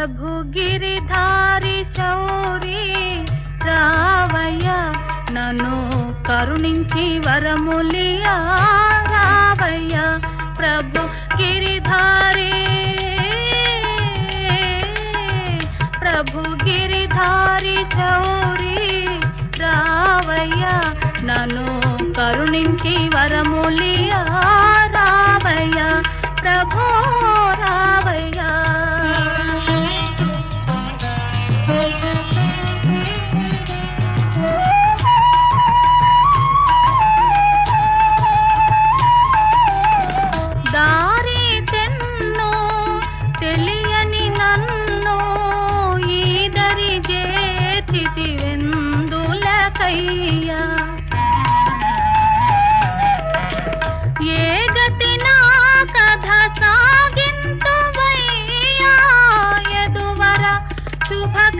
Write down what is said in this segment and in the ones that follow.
ప్రభు గిరిధారి చౌరి రావయ్య నన్ను కరుణించి వరములియా రావయ్య ప్రభు గిరిధారి. ప్రభు గిరిధారి చౌరి రావయ్య నన్ను కరుణించి వరములియా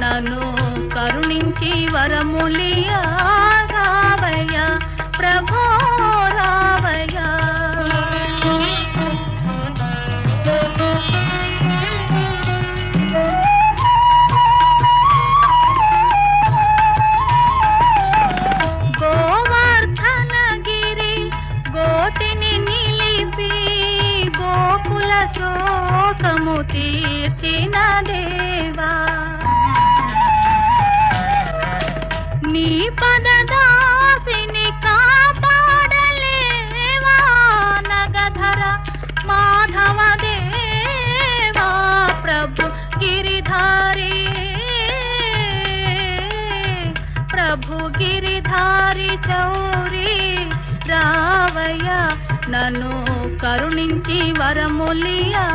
నన్ను కరుణించి వరములియా రావయ్య ప్రభో రావయ్య. గోవర్ధనగిరి గోటిని నిలిపి గోకుల శోకము తీర్చిన గిరిధారి చౌరి రావయ్య నన్ను కరుణించి వరములియా.